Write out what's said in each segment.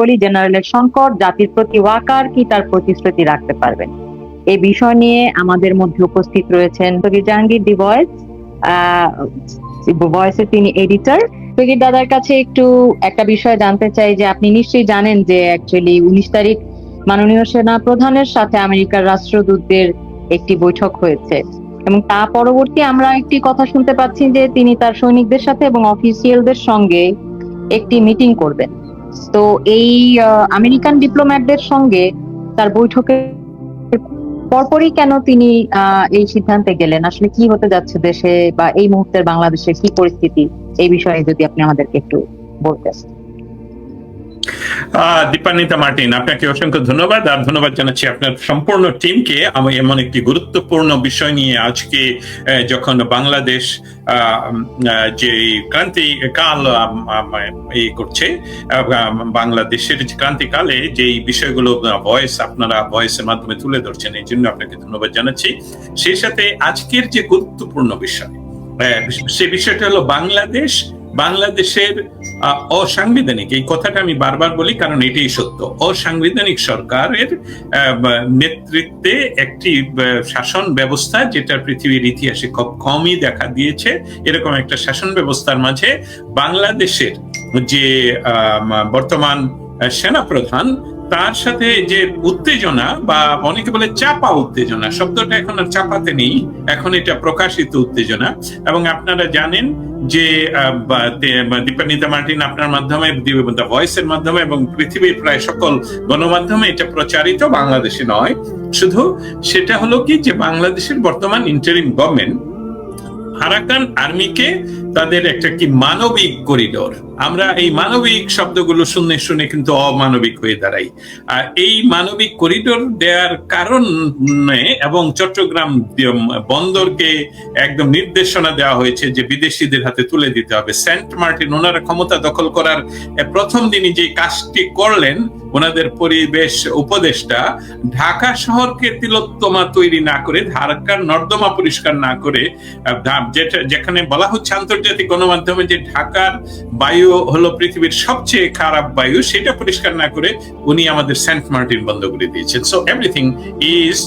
বলি জেনারেলের সংকট, জাতির প্রতি ওয়াকার, কি তার প্রতিশ্রুতি রাখতে পারবেন? এই বিষয় নিয়ে আমাদের মধ্যে উপস্থিত রয়েছেন জাহাঙ্গীর দি ভয়েস তিনি এডিটর দাদার কাছে একটু একটা বিষয় জানতে চাই যে, আপনি নিশ্চয়ই জানেন যে অ্যাকচুয়ালি উনিশ তারিখ মাননীয় সেনা প্রধানের সাথে আমেরিকার রাষ্ট্রদূতদের একটি বৈঠক হয়েছে। এবং তা পরবর্তী আমরা একটি কথা শুনতে পাচ্ছি যে, তিনি তার সৈনিকদের সাথে এবং অফিসিয়ালদের সঙ্গে একটি মিটিং করবেন। তো এই আমেরিকান ডিপ্লোম্যাটদের সঙ্গে তার বৈঠকে পরপরই কেন তিনি এই সিদ্ধান্তে গেলেন? আসলে কি হতে যাচ্ছে দেশে বা এই মুহূর্তের বাংলাদেশে কি পরিস্থিতি? এই বিষয়ে যদি আপনি আমাদেরকে একটু বলতেন। দীপান্বিতা মার্টিন, আপনাকে অসংখ্য ধন্যবাদ আর ধন্যবাদ জানাচ্ছি আপনার সম্পূর্ণ টিমকে। আমি এমন একটি গুরুত্বপূর্ণ বিষয় নিয়ে আজকে যখন বাংলাদেশ যে ক্রান্তি কাল এই করছে বাংলাদেশের যে ক্রান্তিকালে যে বিষয়গুলো ভয়েস আপনারা ভয়েসের মাধ্যমে তুলে ধরছেন, এই জন্য আপনাকে ধন্যবাদ জানাচ্ছি। সেই সাথে আজকের যে গুরুত্বপূর্ণ বিষয় সে বিষয়টা হলো বাংলাদেশ বাংলাদেশের অসাংবিধানিক, এই কথাটা আমি বারবার বলি কারণ এটাই সত্য। অসাংবিধানিক সরকারের নেতৃত্বে একটি শাসন ব্যবস্থা যেটা পৃথিবীর ইতিহাসে খুব কমই দেখা দিয়েছে, এরকম একটা শাসন ব্যবস্থার মাঝে বাংলাদেশের যে বর্তমান সেনা প্রধান তার সাথে যে উত্তেজনা বা অনেকে বলে চাপা উত্তেজনা শব্দটা এখন আর চাপাতে নেই এখন এটা প্রকাশিত উত্তেজনা। এবং আপনারা জানেন যে আহ, বা- তে- বা দীপান্বিতা মার্টিন আপনার মাধ্যমে দ্য ভয়েসের মাধ্যমে এবং পৃথিবীর প্রায় সকল গণমাধ্যমে এটা প্রচারিত বাংলাদেশে নয়। শুধু সেটা হলো কি যে বাংলাদেশের বর্তমান ইন্টারিম গভর্নমেন্ট আরাকান আর্মিকে তাদের একটা কি মানবিক করিডোর। আমরা এই মানবিক শব্দগুলো শুনে শুনে কিন্তু অমানবিক হয়ে দাঁড়াই। আর এই মানবিক করিডোর দেওয়ার কারণে এবং চট্টগ্রাম বন্দরকে একদম নির্দেশনা দেওয়া হয়েছে যে বিদেশিদের হাতে তুলে দিতে হবে। সেন্ট মার্টিন, ওনারা ক্ষমতা দখল করার প্রথম দিনই যে কাজটি করলেন, ওনাদের পরিবেশ উপদেষ্টা, ঢাকা শহরকে তিলোত্তমা তৈরি না করে, ঢাকার নর্দমা পরিষ্কার না করে যেখানে বলা হচ্ছে আন্তর্জাতিক গণমাধ্যমে যে ঢাকার বায়ু হলো পৃথিবীর সবচেয়ে খারাপ বায়ু, সেটা পরিষ্কার না করে উনি আমাদের সেন্ট মার্টিন বন্ধ করে দিয়েছেন। সো এভরিথিং ইজ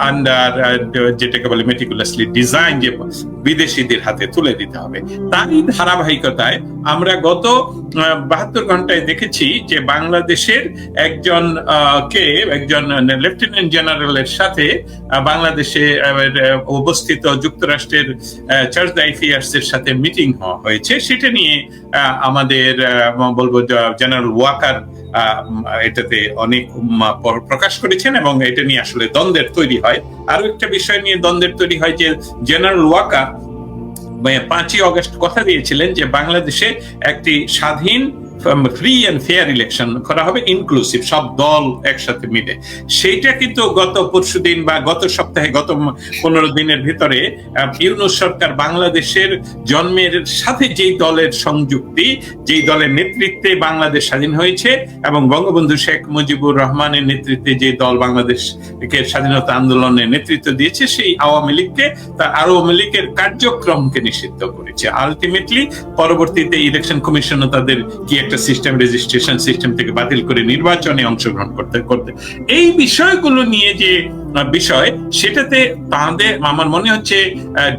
আন্ডার যেটাকে বলে মেটিকুলাসলি ডিজাইন যে বিদেশিদের হাতে তুলে দিতে হবে। তারই ধারাবাহিকতায় আমরা গত বাহাত্তর ঘন্টায় দেখেছি যে বাংলাদেশের একজন কে, একজন লেফটেন্যান্ট জেনারেলের সাথে বাংলাদেশে অবস্থিত যুক্তরাষ্ট্রের চার্চ অ্যাফেয়ার্স এর সাথে মিটিং হওয়া হয়েছে। সেটা নিয়ে আমাদের বলব জেনারেল ওয়াকার এটাতে অনেক পর- প্রকাশ করেছেন এবং এটা নিয়ে আসলে দ্বন্দ্বের তৈরি হয়। আরও একটা বিষয় নিয়ে দ্বন্দ্বের তৈরি হয় যে, জেনারেল ওয়াকার মানে পাঁচই অগস্ট কথা দিয়েছিলেন যে, বাংলাদেশে একটি স্বাধীন ফ্রি অ্যান্ড ফেয়ার ইলেকশন করা হবে ইনক্লুসিভ সব দল একসাথে মিলে। সেইটা কিন্তু গত পরশুদিন বা গত সপ্তাহে, গত পনেরো দিনের ভিতরে ইউনুস সরকার বাংলাদেশের জন্মের সাথে যেই দলের সংযুক্তি, যেই দলের নেতৃত্বে বাংলাদেশ স্বাধীন হয়েছে এবং বঙ্গবন্ধু শেখ মুজিবুর রহমানের নেতৃত্বে যে দল বাংলাদেশকে স্বাধীনতা আন্দোলনের নেতৃত্ব দিয়েছে, সেই আওয়ামী লীগকে, তার আওয়ামী লীগের কার্যক্রমকে নিষিদ্ধ করেছে। আলটিমেটলি পরবর্তীতে ইলেকশন কমিশনও তাদের কি একটা সিস্টেম রেজিস্ট্রেশন সিস্টেম থেকে বাতিল করে নির্বাচনে অংশগ্রহণ করতে করতে। এই বিষয়গুলো নিয়ে যে বিষয়, সেটাতে তাদের, আমার মনে হচ্ছে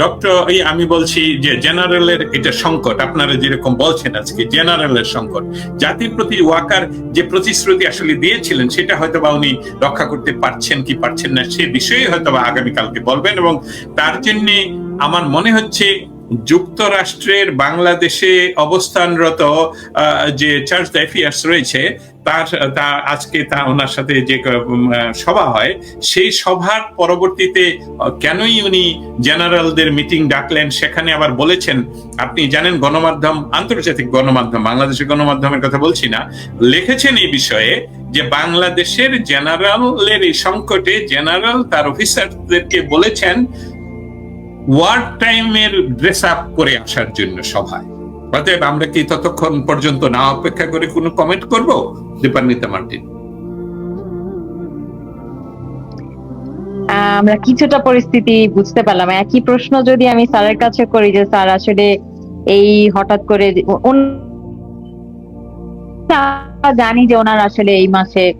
ডক্টর এই আমি বলছি যে জেনারেলের এটা সংকট, আপনারা যেরকম বলছেন আজকে জেনারেলের সংকট। জাতির প্রতি ওয়াকার যে প্রতিশ্রুতি আসলে দিয়েছিলেন, সেটা হয়তো বা উনি রক্ষা করতে পারছেন কি পারছেন না, সে বিষয়ে হয়তো বা আগামীকালকে বলবেন এবং তার জন্যে আমার মনে হচ্ছে যুক্তরাষ্ট্রের বাংলাদেশে অবস্থানরত যে চার্চ অ্যাফেয়ার্স রয়েছে, তার তা আজকে তা ওনার সাথে যে সভা হয়, সেই সভার পরবর্তীতে কেনই উনি জেনারেলদের মিটিং ডাকলেন, সেখানে আবার বলেছেন, আপনি জানেন গণমাধ্যম, আন্তর্জাতিক গণমাধ্যম, বাংলাদেশের গণমাধ্যমের কথা বলছি না, লিখেছেন এই বিষয়ে যে বাংলাদেশের জেনারেলের এই সংকটে জেনারেল তার অফিসারদেরকে বলেছেন ওয়ার্ড টাইমের ড্রেস আপ করে আসার জন্য সভায়। অতএব আমরা কি ততক্ষণ পর্যন্ত না অপেক্ষা করে কোনো কমেন্ট করব? দীপান্বিতা মার্টিন। আমরা কিছুটা পরিস্থিতি বুঝতে পারলাম। একই প্রশ্ন যদি আমি স্যারের কাছে করি যে স্যার আসলে এই হঠাৎ করে জানি যে ওনার আসলে এই মাসে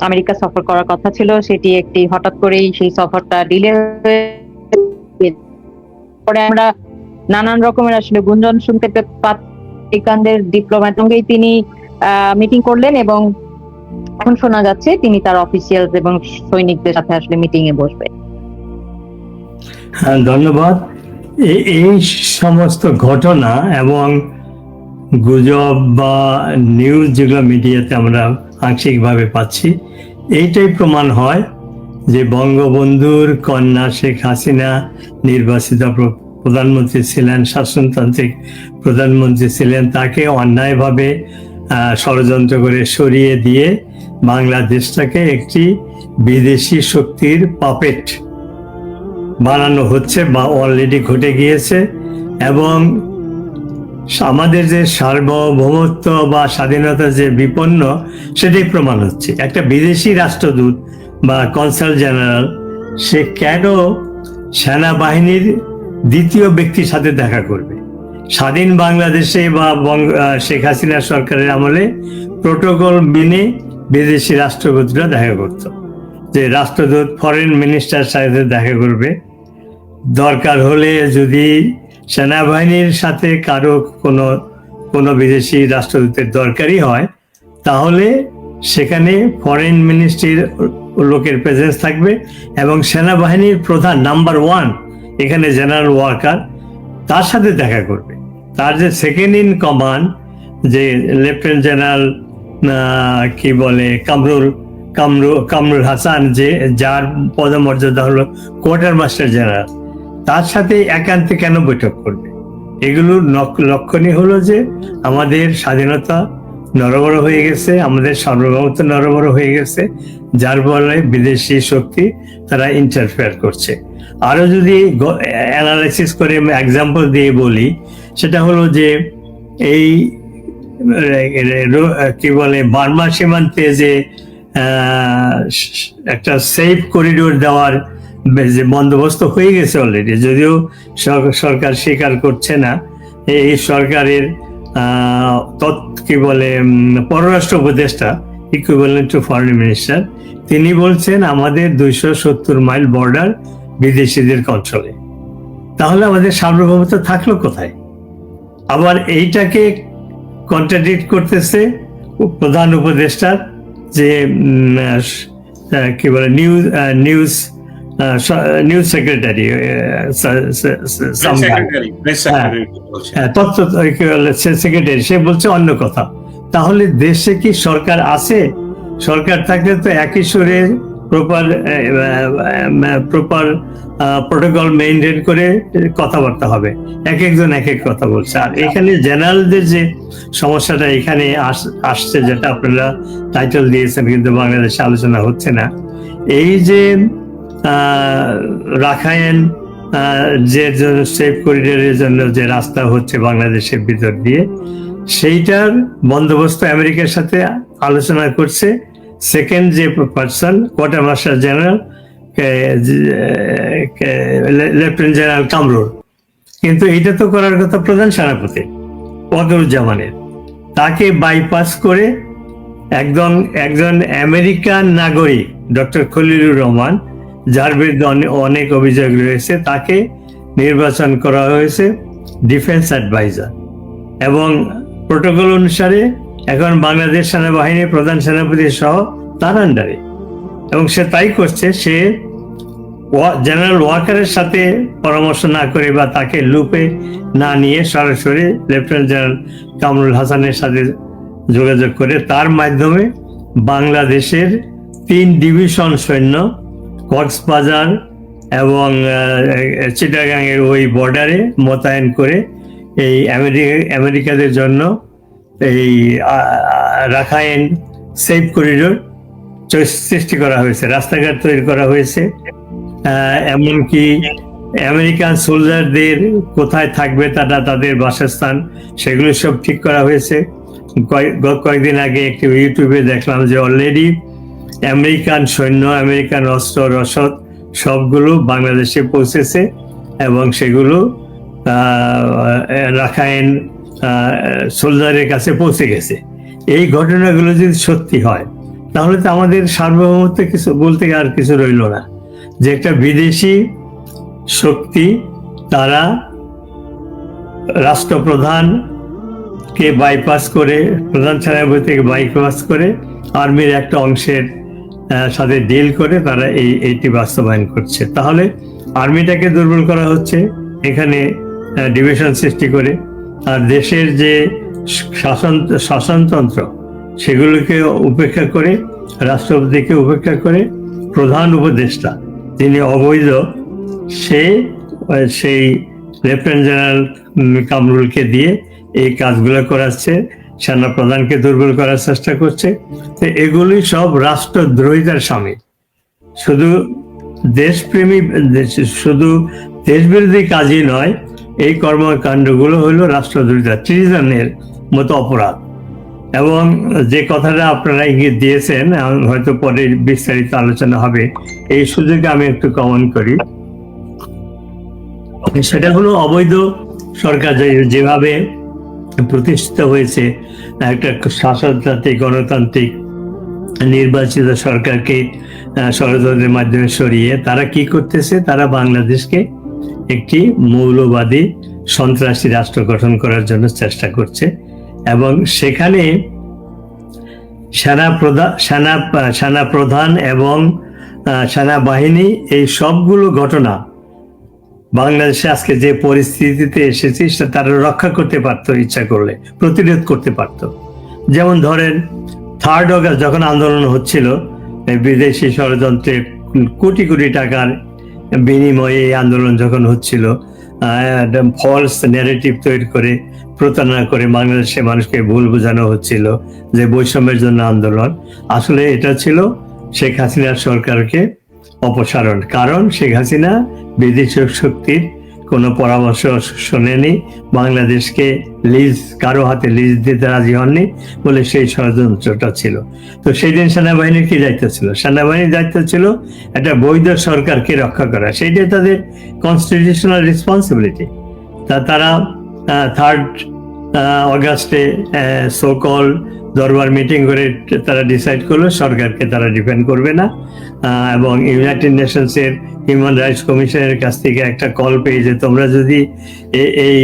আমেরিকা সফর করার কথা ছিল। সেটি একটি হঠাৎ করেই সেই সফরটা ডিলে হয়ে পরে আমরা নানান রকমের আসলে গুঞ্জন শুনতে পাত্রিকানদের ডিপ্লোম্যাট সঙ্গেই তিনি মিটিং করলেন এবং এখন শোনা যাচ্ছে তিনি তার অফিসিয়াল এবং সৈনিকদের সাথে আসলে মিটিং এ বসবেন হ্যাঁ ধন্যবাদ। এই সমস্ত ঘটনা এবং গুজব বা নিউজ যেগুলো মিডিয়াতে আমরা আংশিকভাবে পাচ্ছি, এইটাই প্রমাণ হয়। যে বঙ্গবন্ধুর কন্যা শেখ হাসিনা নির্বাচিত প্রধানমন্ত্রী ছিলেন, শাসনতান্ত্রিক প্রধানমন্ত্রী ছিলেন, তাকে অন্যায়ভাবে ষড়যন্ত্র করে সরিয়ে দিয়ে বাংলাদেশটাকে একটি বিদেশি শক্তির পাপেট বানানো হচ্ছে বা অলরেডি ঘটে গিয়েছে এবং আমাদের যে সার্বভৌমত্ব বা স্বাধীনতা যে বিপন্ন সেটাই প্রমাণ হচ্ছে। একটা বিদেশি রাষ্ট্রদূত বা কনসাল জেনারেল সে কেন সেনাবাহিনীর দ্বিতীয় ব্যক্তির সাথে দেখা করবে? স্বাধীন বাংলাদেশে বা শেখ হাসিনা সরকারের আমলে প্রোটোকল মেনে বিদেশি রাষ্ট্রপতিরা দেখা করতো। যে রাষ্ট্রদূত ফরেন মিনিস্টার সাথে দেখা করবে। দরকার হলে যদি সেনাবাহিনীর সাথে কারও কোনো কোনো বিদেশি রাষ্ট্রদূতের দরকারই হয়, তাহলে সেখানে ফরেন মিনিস্ট্রির লোকের প্রেজেন্স থাকবে এবং সেনাবাহিনীর প্রধান নাম্বার ওয়ান এখানে জেনারেল ওয়ার্কার তার সাথে দেখা করবে। তার যে সেকেন্ড ইন কমান্ড যে লেফটেন্যান্ট জেনারেল কি বলে, কামরুল, কামরু, কামরুল হাসান, যে, যার পদমর্যাদা হলো কোয়ার্টার মাস্টার জেনারেল তার সাথে একান্তে কেন বৈঠক করবে? এগুলোর লক- লক্ষণই হলো যে আমাদের স্বাধীনতা নরবর হয়ে গেছে, আমাদের সার্বভৌমত্ব নরবর হয়ে গেছে। যার ফলে বিদেশি শক্তি তারা ইন্টারফেয়ার করছে। আরও যদি অ্যানালাইসিস করে আমি এক্সাম্পল দিয়ে বলি, সেটা হলো যে এই কি বলে, বার্মা সীমান্তে যে একটা সেফ করিডোর দেওয়ার যে বন্দোবস্ত হয়ে গেছে অলরেডি যদিও সর- সরকার স্বীকার করছে না। এই সরকারের কি বলে পররাষ্ট্র উপদেষ্টা ইকুইভ্যালেন্ট টু ফরেন মিনিস্টার তিনি বলছেন, আমাদের দুইশো সত্তর মাইল বর্ডার বিদেশিদের কন্ট্রোলে তাহলে আমাদের সার্বভৌমত্ব থাকল কোথায়? আবার এইটাকে কন্ট্রাডিক্ট করতেছে প্রধান উপদেষ্টার যে কি বলে news news news secretary secretary secretary হ্যাঁ, তথ্য সেক্রেটারি সে বলছে অন্য কথা। তাহলে দেশে কি সরকার আছে? সরকার থাকলে তো একই সুরে প্রপার প্রপার প্রোটোকল মেনটেন করে কথাবার্তা হবে। এক একজন এক এক কথা বলছে। আর এখানে জেনারেলদের যে সমস্যাটা এখানে আস- আসছে যেটা আপনারা টাইটেল দিয়েছেন কিন্তু বাংলাদেশে আলোচনা হচ্ছে না। এই যে আহ, যে সেফ করিডোরের জন্য যে রাস্তা হচ্ছে বাংলাদেশের ভিতর দিয়ে সেইটার বন্দোবস্ত আমেরিকার সাথে আলোচনা করছে। সেকেন্ড যে person quartermaster general lieutenant general Kamrul কিন্তু এটা তো করার কথা প্রধান সেনাপতি বদরুজ্জামানের তাকে বাইপাস করে একজন একজন আমেরিকান নাগরিক ডক্টর খলিলুর রহমান যার বিরুদ্ধে অনে- অনেক অভিযোগ রয়েছে, তাকে নির্বাচন করা হয়েছে ডিফেন্স অ্যাডভাইজার এবং প্রোটোকল অনুসারে এখন বাংলাদেশ সেনাবাহিনীর প্রধান সেনাপতি সহ তার আন্ডারে এবং সে তাই করছে, সে জেনারেল ওয়াকারের সাথে পরামর্শ না করে বা তাকে লুপে না নিয়ে সরাসরি লেফটেন্যান্ট জেনারেল কামরুল হাসানের সাথে যোগাযোগ করে তার মাধ্যমে বাংলাদেশের তিন ডিভিশন সৈন্য কক্সবাজার এবং চিটাগাং এর ওই বর্ডারে মোতায়েন করে এই আমেরিকা আমেরিকাদের জন্য এই আহ, রাখাইন সেফ করিডোর সৃষ্টি করা হয়েছে রাস্তাঘাট তৈরি করা হয়েছে। এমনকি আমেরিকান সোলজারদের কোথায় থাকবে তারা তাদের বাসস্থান সেগুলো সব ঠিক করা হয়েছে। কয়েকদিন আগে একটি ইউটিউবে দেখলাম যে অলরেডি আমেরিকান সৈন্য আমেরিকান অস্ত্র রসদ সবগুলো বাংলাদেশে পৌঁছেছে এবং সেগুলো আহ, রাখাইন সোলজারের কাছে পৌঁছে গেছে। এই ঘটনাগুলো যদি সত্যি হয় তাহলে তো আমাদের সার্বভৌমত্ব কিছু বলতে আর কিছু রইল না। যে একটা বিদেশি শক্তি তারা রাষ্ট্রপ্রধানকে বাইপাস করে প্রধান সেনাপতি থেকে বাইপাস করে আর্মির একটা অংশের সাথে ডিল করে তারা এই, এইটি বাস্তবায়ন করছে। তাহলে আর্মিটাকে দুর্বল করা হচ্ছে, এখানে ডিভিশন সৃষ্টি করে। আর দেশের যে শাসন, শাসনতন্ত্র, সেগুলোকে উপেক্ষা করে, রাষ্ট্রপতিকে উপেক্ষা করে প্রধান উপদেষ্টা তিনি অবৈধ, সে সেই লেফটেন্যান্ট জেনারেল কামরুলকে দিয়ে এই কাজগুলো করাচ্ছে। সেনা প্রধানকে দুর্বল করার চেষ্টা করছে। তো এগুলি সব রাষ্ট্রদ্রোহিতার স্বামী। শুধু দেশপ্রেমী দেশ- শুধু দেশবিরোধী কাজই নয়, এই কর্মকাণ্ডগুলো হলো রাষ্ট্রদ্রোহিতা ট্রিজনের মতো অপরাধ। এবং যে কথাটা আপনারা ইঙ্গিত দিয়েছেন হয়তো পরে বিস্তারিত আলোচনা হবে, এই সুযোগে আমি একটু কমেন্ট করি। সেটা হলো অবৈধ সরকার যেভাবে প্রতিষ্ঠিত হয়েছে একটা শাসনতান্ত্রিক, গণতান্ত্রিক, নির্বাচিত সরকারকে ষড়যন্ত্রের মাধ্যমে সরিয়ে তারা কি করতেছে? তারা বাংলাদেশকে একটি মৌলবাদী সন্ত্রাসী রাষ্ট্র গঠন করার জন্য চেষ্টা করছে এবং সেখানে সেনা প্রধান সেনা সেনা প্রধান এবং সেনাবাহিনী এই সবগুলো ঘটনা বাংলাদেশে আজকে যে পরিস্থিতিতে এসেছে, সেটা তারা রক্ষা করতে পারতো, ইচ্ছা করলে, প্রতিরোধ করতে পারতো। যেমন ধরেন থার্ড অগস্ট যখন আন্দোলন হচ্ছিল বিদেশি ষড়যন্ত্রে কোটি কোটি টাকার বিনিময়ে এই আন্দোলন যখন হচ্ছিল ফলস ন্যারেটিভ তৈরি করে, প্রতারণা করে বাংলাদেশের মানুষকে ভুল বোঝানো হচ্ছিল যে বৈষম্যের জন্য আন্দোলন। আসলে এটা ছিল শেখ হাসিনার সরকারকে অপসারণ। কারণ শেখ হাসিনা বিদেশি শক্তির কোনো পরামর্শ শোনেনি, বাংলাদেশকে লিজ, কারও হাতে লিজ দিতে রাজি হননি বলে সেই ষড়যন্ত্রটা ছিল। তো সেই দিন সেনাবাহিনীর কি দায়িত্ব ছিল? সেনাবাহিনীর দায়িত্ব ছিল একটা বৈধ সরকারকে রক্ষা করা। সেইটাই তাদের কনস্টিটিউশনাল রেসপন্সিবিলিটি তা তারা থার্ড অগাস্টে সোকল দরবার মিটিং করে তারা ডিসাইড করল, সরকারকে তারা ডিপেন্ড করবে না। এবং ইউনাইটেড নেশনসের হিউম্যান রাইটস কমিশনের কাছ থেকে একটা কল পেয়ে যে তোমরা যদি এই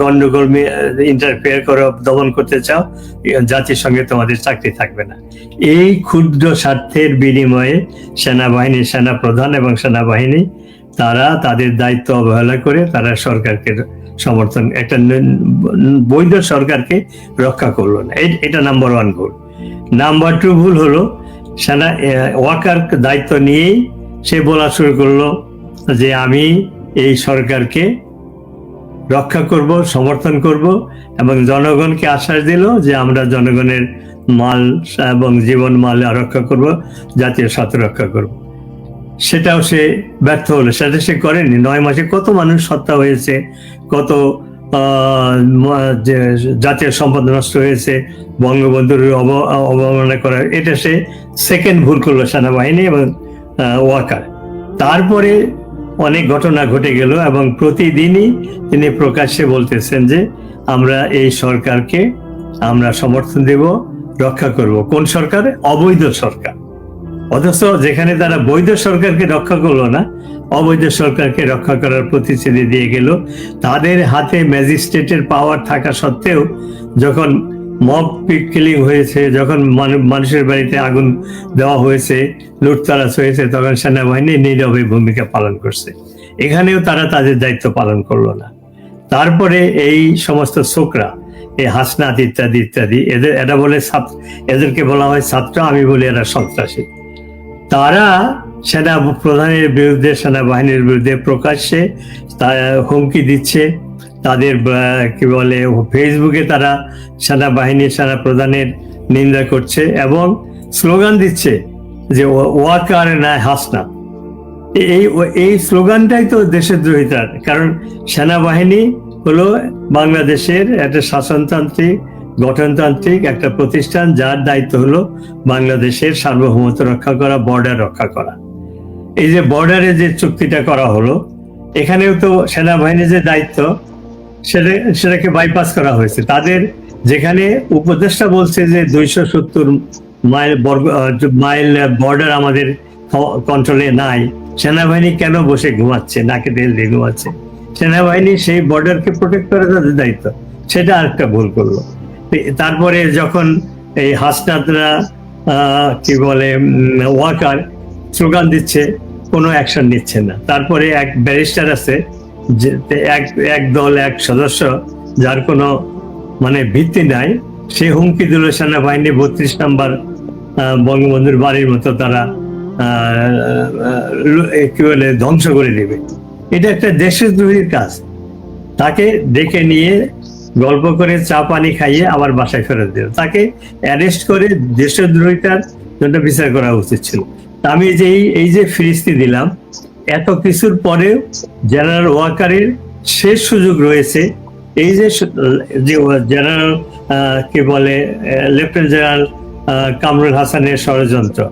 গন্ডগোল ইন্টারফেয়ার করে, দমন করতে চাও, জাতির তোমাদের চাকরি থাকবে না। এই ক্ষুদ্র স্বার্থের বিনিময়ে সেনাবাহিনী সেনা প্রধান এবং সেনাবাহিনী, তারা তাদের দায়িত্ব অবহেলা করে তারা সরকারকে সমর্থন, একটা বৈধ সরকারকে রক্ষা করল না। এটা নাম্বার ওয়ান ভুল নাম্বার টু ভুল হলো সেনা ওয়াকার দায়িত্ব নিয়েই সে বলা শুরু করল যে আমি এই সরকারকে রক্ষা করব, সমর্থন করব এবং জনগণকে আশ্বাস দিল যে আমরা জনগণের মাল এবং জীবন মাল রক্ষা করব, জাতীয় স্বার্থ রক্ষা করব। সেটাও সে ব্যর্থ হলো। সেটা সে করেনি। নয় মাসে কত মানুষ হত্যা হয়েছে, কত জাতীয় সম্পদ নষ্ট হয়েছে, বঙ্গবন্ধুর অব- অবমাননা করা, এটা সে সেকেন্ড ভুল করল সেনাবাহিনী এবং ওয়াকার। তারপরে অনেক ঘটনা ঘটে গেল এবং প্রতিদিনই তিনি প্রকাশ্যে বলতেছেন যে, আমরা এই সরকারকে আমরা সমর্থন দেব, রক্ষা করব। কোন সরকার? অবৈধ সরকার। অথচ যেখানে তারা বৈধ সরকারকে রক্ষা করল না, অবৈধ সরকারকে রক্ষা করার প্রতিশ্রুতি দিয়ে গেল। তাদের হাতে ম্যাজিস্ট্রেটের পাওয়ার থাকা সত্ত্বেও যখন মব কিলিং হয়েছে, যখন মানুষের বাড়িতে আগুন দেওয়া হয়েছে, লুটতারাজ হয়েছে, তখন সেনাবাহিনী নীরবে ভূমিকা পালন করছে। এখানেও তারা তাদের দায়িত্ব পালন করল না। তারপরে এই সমস্ত ছোকরা এই হাসনাত ইত্যাদি ইত্যাদি, এদের এরা বলে এদেরকে বলা হয় ছাত্র, আমি বলি এরা সন্ত্রাসী। তারা সেনা প্রধানের বিরুদ্ধে, সেনাবাহিনীর বিরুদ্ধে প্রকাশ্যে হুমকি দিচ্ছে। তাদের কি বলে ফেসবুকে তারা সেনাবাহিনী সেনা প্রধানের নিন্দা করছে এবং স্লোগান দিচ্ছে যে, ওয়াকার না হাসনা। এই এই স্লোগানটাই তো দেশের দ্রোহিতার। কারণ সেনাবাহিনী হলো বাংলাদেশের একটা শাসনতান্ত্রিক গঠনতান্ত্রিক একটা প্রতিষ্ঠান যার দায়িত্ব হলো বাংলাদেশের সার্বভৌমত্ব রক্ষা করা বর্ডার রক্ষা করা। এই যে বর্ডারে যে চুক্তিটা করা হলো, এখানেও তো সেনাবাহিনীর যে দায়িত্ব, সেটা, সেটাকে বাইপাস করা হয়েছে। তাদের যেখানে উপদেষ্টা বলছে যে দুইশো সত্তর মাইল মাইল বর্ডার আমাদের কন্ট্রোলে নাই, সেনাবাহিনী কেন বসে ঘুমাচ্ছে, নাকে তেল দিয়ে ঘুমাচ্ছে? সেনাবাহিনী সেই বর্ডারকে প্রোটেক্ট করা তাদের দায়িত্ব। সেটা আরেকটা ভুল করল। তারপরে যখন এই হাসনাতরা আহ, কি বলে ওয়াকার স্লোগান দিচ্ছে কোনো অ্যাকশন নিচ্ছে না। তারপরে এক ব্যারিস্টার আছে এক এক দল এক সদস্য যার কোনো মানে ভিত্তি নাই সে হুমকি দিল সেনাবাহিনী বত্রিশ নম্বর বঙ্গবন্ধুর বাড়ির মতো তারা কি বলে ধ্বংস করে দেবে। এটা একটা দেশদ্রোহীর কাজ। তাকে ডেকে নিয়ে গল্প করে চা পানি খাইয়ে আবার বাসায় ফেরত দিল তাকে অ্যারেস্ট করে দেশদ্রোহিতার জন্য বিচার করা উচিত ছিল। আমি যে এই- যে ফিরিস্তি দিলাম, এত কিছুর পরেও জেনারেল ওয়াকারের শেষ সুযোগ রয়েছে। এই যে জেনারেল কি বলে লেফটেন্যান্ট জেনারেল কামরুল হাসানের ষড়যন্ত্র।